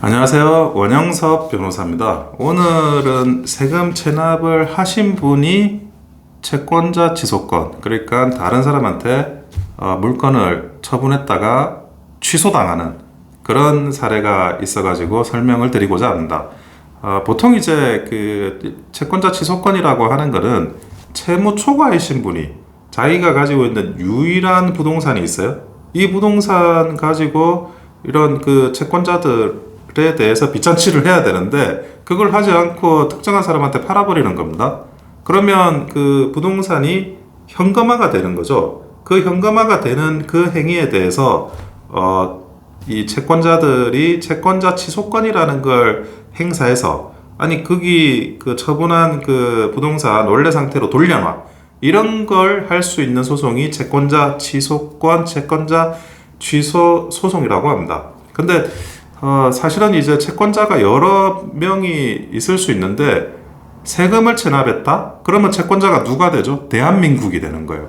안녕하세요. 원영섭 변호사입니다. 오늘은 세금 체납을 하신 분이 채권자 지속권, 그러니까 다른 사람한테 어, 물건을 처분했다가 취소당하는 그런 사례가 있어가지고 설명을 드리고자 합니다. 어, 보통 이제 그 채권자 취소권이라고 하는 것은 채무 초과이신 분이 자기가 가지고 있는 유일한 부동산이 있어요. 이 부동산 가지고 이런 그 채권자들 에 대해서 빚잔치를 해야 되는데 그걸 하지 않고 특정한 사람한테 팔아버리는 겁니다. 그러면 그 부동산이 현금화가 되는 거죠. 그 현금화가 되는 그 행위에 대해서 어, 이 채권자들이 채권자 취소권이라는 걸 행사해서 아니 거기 그 처분한 그 부동산 원래 상태로 돌려놔 이런 걸 할 수 있는 소송이 채권자 취소권 채권자 취소 소송이라고 합니다. 근데 어, 사실은 이제 채권자가 여러 명이 있을 수 있는데 세금을 체납했다? 그러면 채권자가 누가 되죠? 대한민국이 되는 거예요.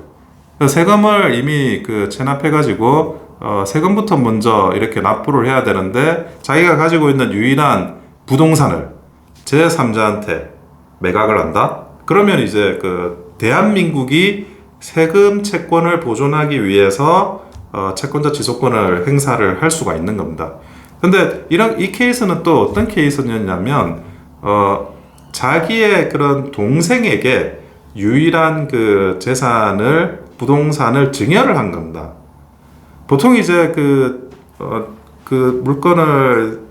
세금을 이미 그 체납해가지고 어, 세금부터 먼저 이렇게 납부를 해야 되는데 자기가 가지고 있는 유일한 부동산을 제3자한테 매각을 한다? 그러면 이제 그 대한민국이 세금 채권을 보존하기 위해서 어, 채권자 지속권을 행사를 할 수가 있는 겁니다. 근데 이런 이 케이스는 또 어떤 케이스였냐면 어, 자기의 그런 동생에게 유일한 그 재산을 부동산을 증여를 한 겁니다. 보통 이제 그, 어, 그 물건을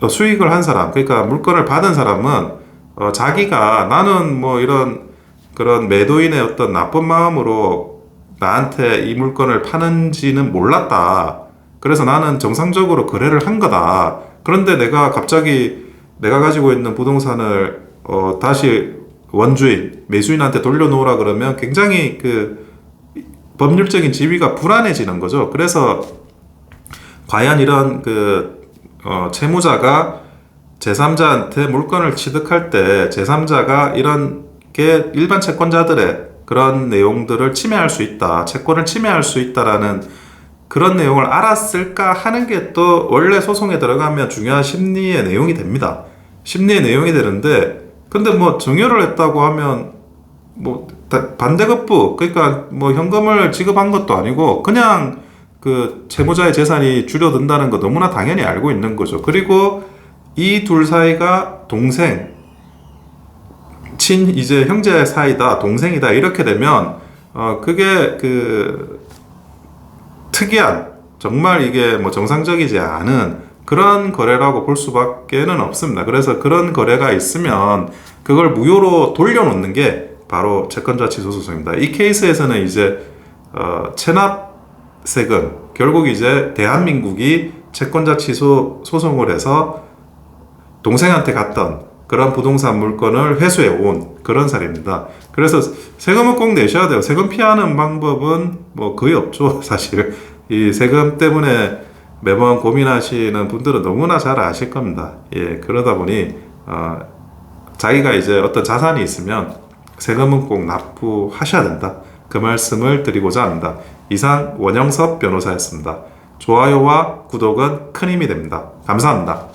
어, 수익을 한 사람, 그러니까 물건을 받은 사람은 어, 자기가 나는 뭐 이런 그런 매도인의 어떤 나쁜 마음으로 나한테 이 물건을 파는지는 몰랐다. 그래서 나는 정상적으로 거래를 한 거다. 그런데 내가 갑자기 내가 가지고 있는 부동산을 어, 다시 원주인, 매수인한테 돌려놓으라 그러면 굉장히 그 법률적인 지위가 불안해지는 거죠. 그래서 과연 이런 그 어, 채무자가 제3자한테 물건을 취득할 때 제3자가 이런 게 일반 채권자들의 그런 내용들을 침해할 수 있다. 채권을 침해할 수 있다라는 그런 내용을 알았을까 하는 게 또 원래 소송에 들어가면 중요한 심리의 내용이 됩니다. 심리의 내용이 되는데 근데 뭐 증여를 했다고 하면 뭐 다- 반대급부 그러니까 뭐 현금을 지급한 것도 아니고 그냥 그 채무자의 재산이 줄어든다는 거 너무나 당연히 알고 있는 거죠. 그리고 이 둘 사이가 동생, 친 이제 형제 사이다, 동생이다 이렇게 되면 어 그게 그 특이한 정말 이게 뭐 정상적이지 않은 그런 거래라고 볼 수밖에는 없습니다. 그래서 그런 거래가 있으면 그걸 무효로 돌려놓는 게 바로 채권자 취소 소송입니다. 이 케이스에서는 이제 어, 체납 세금 결국 이제 대한민국이 채권자 취소 소송을 해서 동생한테 갔던 그런 부동산 물건을 회수해 온 그런 사례입니다. 그래서 세금은 꼭 내셔야 돼요. 세금 피하는 방법은 뭐 거의 없죠, 사실. 이 세금 때문에 매번 고민하시는 분들은 너무나 잘 아실 겁니다. 예, 그러다 보니 어, 자기가 이제 어떤 자산이 있으면 세금은 꼭 납부하셔야 된다. 그 말씀을 드리고자 합니다. 이상 원영섭 변호사였습니다. 좋아요와 구독은 큰 힘이 됩니다. 감사합니다.